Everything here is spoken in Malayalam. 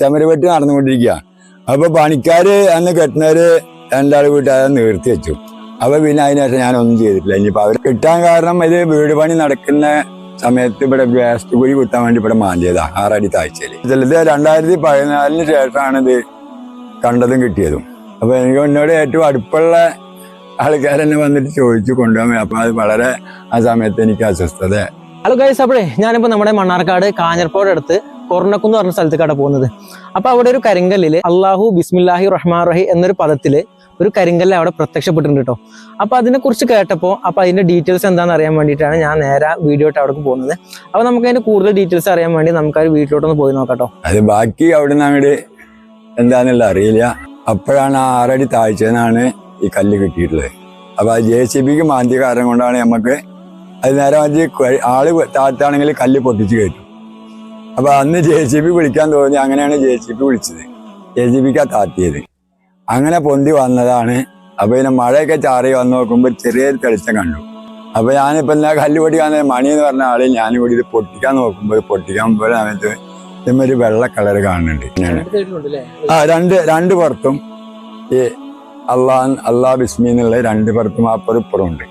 ചമരവെട്ട് നടന്നുകൊണ്ടിരിക്കുക. അപ്പൊ പണിക്കാര് അന്ന് കെട്ടുന്നവര് രണ്ടാൾ വീട്ടുകാരെ നിർത്തി വെച്ചു. അപ്പൊ പിന്നെ അതിനുശേഷം ഞാൻ ഒന്നും ചെയ്തിട്ടില്ല. ഇനിയിപ്പോ അവർ കിട്ടാൻ കാരണം ഇത് വീട് പണി നടക്കുന്ന സമയത്ത് ഇവിടെ വേസ്റ്റ് കുഴി കുത്താൻ വേണ്ടി ഇവിടെ മാന്തിയതാ ആറടി താഴ്ചയിൽ. ചിലത് രണ്ടായിരത്തി പതിനാലിന് ശേഷമാണ് ഇത് കണ്ടതും കിട്ടിയതും. അപ്പൊ എനിക്ക് എന്നോട് ഏറ്റവും അടുപ്പുള്ള ആൾക്കാരെന്നെ വന്നിട്ട് ചോദിച്ചു കൊണ്ടുപോകാൻ അപ്പൊ അത് വളരെ ആ സമയത്ത് എനിക്ക് അസ്വസ്ഥത. ഹലോ ഗൈസ് അപ്പോഴേ ഞാനിപ്പോൾ നമ്മുടെ മണ്ണാർക്കാട് കാഞ്ഞർപ്പോട് കൊറണക്കുന്ന് പറഞ്ഞ സ്ഥലത്തേക്കാണ് പോകുന്നത്. അപ്പോൾ അവിടെ ഒരു കരിങ്കല്ലിൽ അള്ളാഹു ബിസ്മില്ലാഹി റഹ്മാൻ റഹി എന്നൊരു പദത്തിൽ ഒരു കരിങ്കല്ല് അവിടെ പ്രത്യക്ഷപ്പെട്ടിട്ടുണ്ട് കേട്ടോ അപ്പോൾ അതിനെക്കുറിച്ച് കേട്ടപ്പോൾ അപ്പോൾ അതിന്റെ ഡീറ്റെയിൽസ് എന്താണെന്ന് അറിയാൻ വേണ്ടിയിട്ടാണ് ഞാൻ നേരെ വീഡിയോ ആയിട്ട് അവിടെ പോകുന്നത്. അപ്പോൾ നമുക്ക് അതിന്റെ കൂടുതൽ ഡീറ്റെയിൽസ് അറിയാൻ വേണ്ടി നമുക്ക് ആ വീട്ടിലോട്ടൊന്ന് പോയി നോക്കാം അത് ബാക്കി അവിടുന്ന് അങ്ങോട്ട് എന്താന്നുള്ള അറിയില്ല. അപ്പോഴാണ് ആറടി താഴ്ചയെന്നാണ് ഈ കല്ല് കിട്ടിയിട്ടുള്ളത്. അപ്പോൾ ആ ജെ സി ബിക്ക് മാന്തിയ കാരണം കൊണ്ടാണ് നമുക്ക് അത് നേരെ മാറ്റി ആൾ താഴ്ത്താണെങ്കിൽ കല്ല് പൊട്ടിച്ച് കയറ്റും. അപ്പൊ അന്ന് ജെ സി ബി വിളിക്കാൻ തോന്നി അങ്ങനെയാണ് ജെ സി ബി വിളിച്ചത്. ജെ സി ബിക്കാ താത്തിയത്. അങ്ങനെ പൊന്തി വന്നതാണ്. അപ്പൊ പിന്നെ മഴയൊക്കെ ചാറി വന്ന് നോക്കുമ്പോൾ ചെറിയൊരു തെളിച്ചം കണ്ടു. അപ്പൊ ഞാനിപ്പോ എന്നാ കല്ല് പൊട്ടിക്കാൻ മണി എന്ന് പറഞ്ഞ ആൾ ഞാൻ കൂടി ഇത് പൊട്ടിക്കാൻ നോക്കുമ്പോൾ പൊട്ടിക്കാൻ പോലെ സമയത്ത് വെള്ള കളർ കാണുന്നുണ്ട്. ആ രണ്ട് രണ്ട് പുറത്തും ഈ അള്ളാ അള്ളാ ബിസ്മി എന്നുള്ള രണ്ട് പുറത്തും അപ്പുറം ഇപ്പുറം ഉണ്ട്.